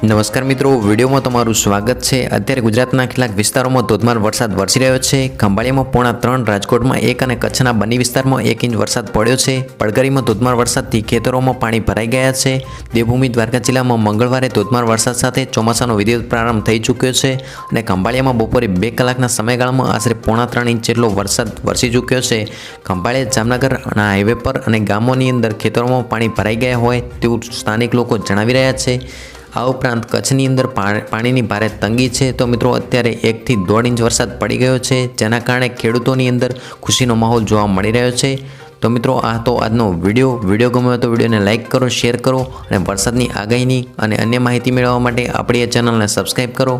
નમસ્કાર મિત્રો, વિડીયોમાં તમારું સ્વાગત છે. અત્યારે ગુજરાતના કેટલાક વિસ્તારોમાં ધોધમાર વરસાદ વરસી રહ્યો છે. ખંભાળિયામાં પોણા ત્રણ, રાજકોટમાં એક અને કચ્છના બંને વિસ્તારમાં એક ઇંચ વરસાદ પડ્યો છે. પડગરીમાં ધોધમાર વરસાદથી ખેતરોમાં પાણી ભરાઈ ગયા છે. દેવભૂમિ દ્વારકા જિલ્લામાં મંગળવારે ધોધમાર વરસાદ સાથે ચોમાસાનો વિદ્યુત પ્રારંભ થઈ ચૂક્યો છે અને ખંભાળિયામાં બપોરે બે કલાકના સમયગાળામાં આશરે પોણા ત્રણ ઇંચ જેટલો વરસાદ વરસી ચૂક્યો છે. ખંભાળિયા, જામનગરના હાઈવે પર અને ગામોની અંદર ખેતરોમાં પાણી ભરાઈ ગયા હોય તેવું સ્થાનિક લોકો જણાવી રહ્યા છે. આ ઉપરાંત કચ્છની અંદર પાણીની ભારે તંગી છે. તો મિત્રો, અત્યારે એકથી દોઢ ઇંચ વરસાદ પડી ગયો છે, જેના કારણે ખેડૂતોની અંદર ખુશીનો માહોલ જોવા મળી રહ્યો છે. તો મિત્રો, આ તો આજનો વીડિયો. વીડિયો ગમ્યો તો વિડીયોને લાઇક કરો, શેર કરો અને વરસાદની આગાહીની અને અન્ય માહિતી મેળવવા માટે આપણી આ ચેનલને સબસ્ક્રાઈબ કરો.